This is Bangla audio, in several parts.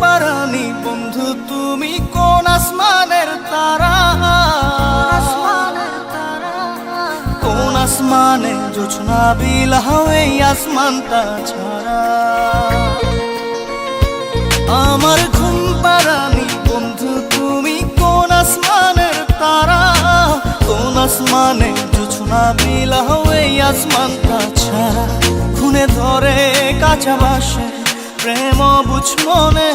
পারানি বন্ধু তুমি কোন আসমানের তারা? কোন আসমানে জোছনা বিলাও এই আসমানটা ছাড়া? আমার ঘুম পারানি বন্ধু তুমি কোন আসমানের তারা? কোন আসমানে জোছনা বিলাও এই আসমানটা ছাড়া? খুনে ধরে কাঁচা বাসের প্রেম বুঝ মনে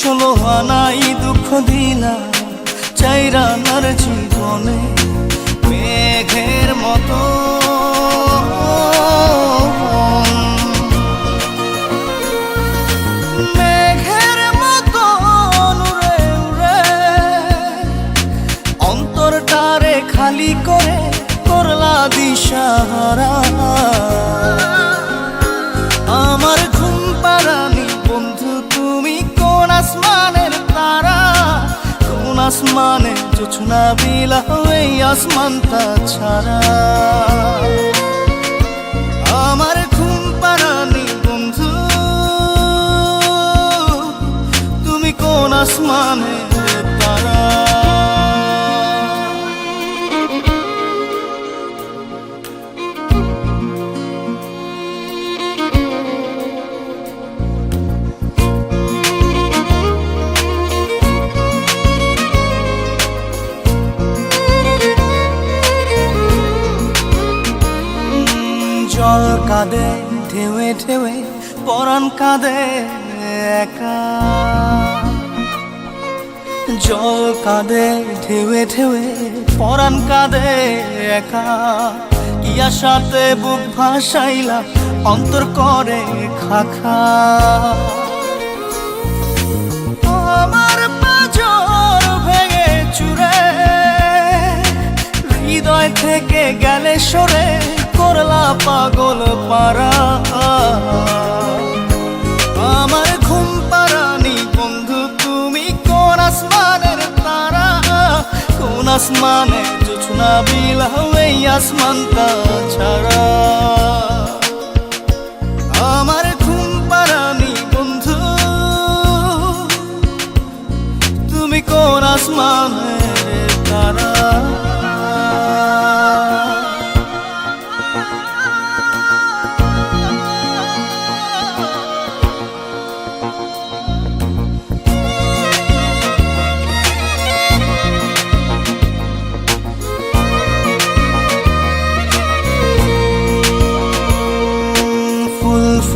ষোলো আনাই দুঃখ দিলা চাইরা নার জীবনে। আসমানে জোছনা বিলা এই আসমানটা ছাড়া। আমার ঘুম পারানি বন্ধু তুমি কোন আসমানের জল কাঁদে ঢেউে ঢেউে পরাণ কাঁদে একা। জল কাঁদে ঢেউে ঢেউে পরাণ কাঁদে একা। ইয়া সাথে বুক ভাসাইলা, অন্তর করে খাখা। আমার হৃদয় থেকে গেলে সরে করলা পাগল। পারা। আমার ঘুম পারানি বন্ধু, তুমি কোন আসমানের তারা? কোন আসমানে জোছনা বিলাও এই আসমানটা ছাড়া। আমার ঘুম পারানি বন্ধু, তুমি কোন আসমানের তারা?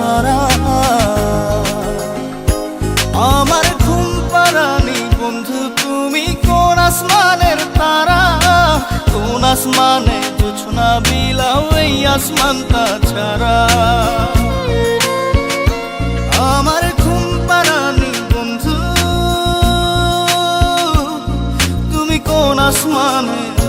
দিশাহারা আমার ঘুম পারানি বন্ধু, তুমি কোন আসমানের তারা? কোন আসমানে জোছনা বিলাও এই আসমানটা ছাড়া আমার ঘুম পারানি বন্ধু, তুমি কোন আসমানের